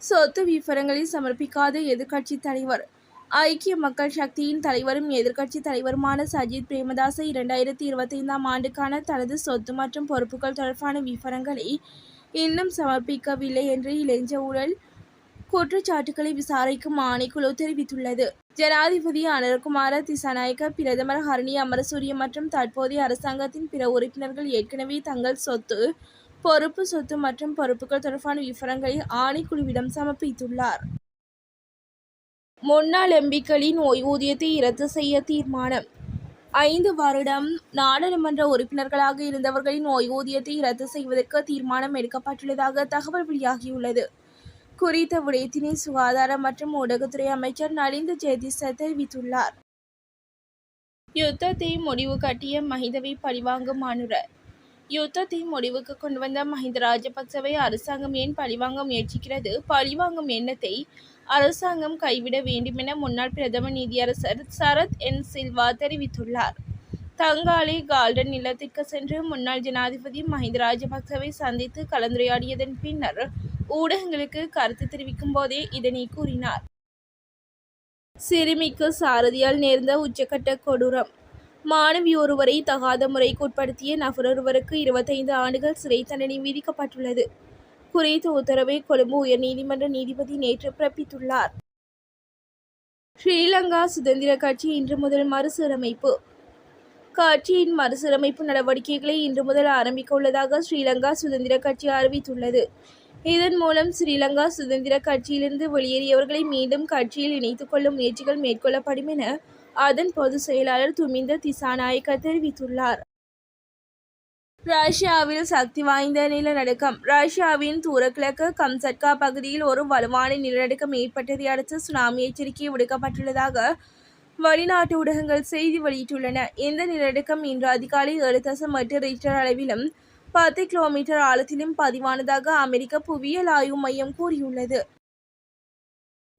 சொத்து விவரங்களை சமர்ப்பிக்காத எதிர்க்கட்சித் தலைவர். ஐக்கிய மக்கள் சக்தியின் தலைவரும் எதிர்க்கட்சித் தலைவருமான சஜித் பிரேமதாச இரண்டாயிரத்தி இருபத்தைந்தாம் ஆண்டுக்கான தனது சொத்து மற்றும் பொறுப்புகள் தொடர்பான விவரங்களை இன்னும் சமர்ப்பிக்கவில்லை என்று இளைஞ ஊழல் குற்றச்சாட்டுகளை விசாரிக்கும் ஆணைக்குழு தெரிவித்துள்ளது. ஜனாதிபதி அனல்குமார திசாநாயக்க பிரதமர் ஹரணி அமரசூரிய மற்றும் தற்போதைய அரசாங்கத்தின் பிற உறுப்பினர்கள் ஏற்கனவே தங்கள் சொத்து பொறுப்பு சொத்து மற்றும் பொறுப்புகள் தொடர்பான விவரங்களை ஆணைக்குழுவிடம் சமர்ப்பித்துள்ளார். முன்னாள் எம்பிக்களின் ஓய்வூதியத்தை ரத்து செய்ய தீர்மானம். ஐந்து வருடம் நாடாளுமன்ற உறுப்பினர்களாக இருந்தவர்களின் ஓய்வூதியத்தை ரத்து செய்வதற்கு தீர்மானம் எடுக்கப்பட்டுள்ளதாக தகவல் வெளியாகியுள்ளது. குறித்த விடயத்தினை சுகாதார மற்றும் ஊடகத்துறை அமைச்சர் நலிந்த ஜெயதிச தெரிவித்துள்ளார். யுத்தத்தை முடிவு கட்டிய மகிதவை பழிவாங்கும் மானுர யுத்தத்தை முடிவுக்கு கொண்டு வந்த மஹிந்த ராஜபக்சவை அரசாங்கம் ஏன் பழிவாங்க முயற்சிக்கிறது? பழிவாங்கும் எண்ணத்தை அரசாங்கம் கைவிட வேண்டுமென முன்னாள் பிரதம நீதியரசர் சரத் என் சில்வா தெரிவித்துள்ளார். தங்காலை கார்டன் இல்லத்திற்கு சென்று முன்னாள் ஜனாதிபதி மஹிந்த ராஜபக்சவை சந்தித்து கலந்துரையாடியதன் பின்னர் ஊடகங்களுக்கு கருத்து தெரிவிக்கும் போதே இதனை கூறினார். சிறுமிக்கு சாரதியால் நேர்ந்த உச்சக்கட்ட கொடூரம். மாணவி ஒருவரை தகாத முறைக்கு உட்படுத்திய நபரொருவருக்கு இருபத்தைந்து ஆண்டுகள் சிறை தண்டனை விதிக்கப்பட்டுள்ளது. குறித்த உத்தரவை கொழும்பு உயர்நீதிமன்ற நீதிபதி நேற்று பிறப்பித்துள்ளார். ஸ்ரீலங்கா சுதந்திர கட்சி இன்று முதல் மறுசீரமைப்பு. கட்சியின் மறுசீரமைப்பு நடவடிக்கைகளை இன்று முதல் ஆரம்பிக்க உள்ளதாக ஸ்ரீலங்கா சுதந்திர கட்சி அறிவித்துள்ளது. இதன் மூலம் ஸ்ரீலங்கா சுதந்திர கட்சியிலிருந்து வெளியேறியவர்களை மீண்டும் கட்சியில் இணைத்துக் கொள்ளும் முயற்சிகள் மேற்கொள்ளப்படும் என அதன் பொதுச் செயலாளர் துமிந்த திசாநாயக்க தெரிவித்துள்ளார். ரஷ்யாவில் சக்தி வாய்ந்த நிலநடுக்கம். ரஷ்யாவின் தூரக்கிழக்கு கம்சட்கா பகுதியில் ஒரு வலுவான நிலநடுக்கம் ஏற்பட்டதை அடுத்து சுனாமி எச்சரிக்கை விடுக்கப்பட்டுள்ளதாக வெளிநாட்டு ஊடகங்கள் செய்தி வெளியிட்டுள்ளன. இந்த நிலநடுக்கம் இன்று அதிகாலை ஏழு தசம் எட்டு ரிக்டர் அளவிலும் பத்து கிலோமீட்டர் ஆழத்திலும் பதிவானதாக அமெரிக்க புவியியல் ஆய்வு மையம் கூறியுள்ளது.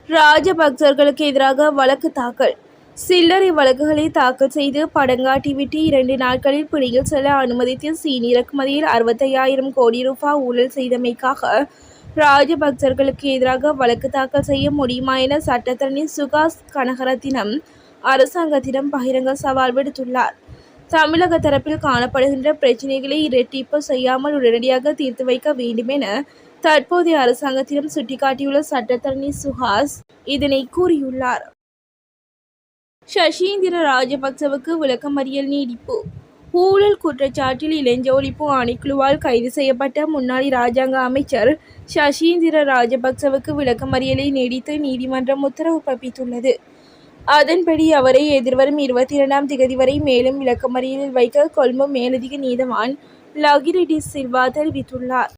ராஜபக்சர்களுக்கு எதிராக வழக்கு தாக்கல். சில்லறை வழக்குகளை தாக்கல் செய்து படங்காட்டிவிட்டு இரண்டு நாட்களில் பிடியில் செல்ல அனுமதித்து சீன் இறக்குமதியில் அறுபத்தையாயிரம் கோடி ரூபாய் ஊழல் செய்தமைக்காக ராஜபக்சர்களுக்கு எதிராக வழக்கு தாக்கல் செய்ய முடியுமா என சட்டத்தரணி சுகாஸ் கனகரத்தினம் அரசாங்கத்திடம் பகிரங்க சவால் விடுத்துள்ளார். தமிழக தரப்பில் காணப்படுகின்ற பிரச்சினைகளை இரட்டிப்பு செய்யாமல் உடனடியாக தீர்த்து வைக்க வேண்டுமென தற்போதைய அரசாங்கத்திடம் சுட்டிக்காட்டியுள்ள சட்டத்தரணி சுஹாஸ் இதனை கூறியுள்ளார். சசீந்திர ராஜபக்சவுக்கு விளக்கமறியல் நீடிப்பு. ஊழல் குற்றச்சாட்டில் இளைஞ ஒழிப்பு ஆணைக்குழுவால் கைது செய்யப்பட்ட முன்னாள் இராஜாங்க அமைச்சர் சசீந்திர ராஜபக்சவுக்கு விளக்கமறியலை நீடித்து நீதிமன்றம் உத்தரவு பிறப்பித்துள்ளது. அதன்படி அவரை எதிர்வரும் இருபத்தி இரண்டாம் திகதி வரை மேலும் விளக்கமறியலில் வைக்க கொழும்பு மேலதிக நீதவான் லகிரி டி சில்வா தெரிவித்துள்ளார்.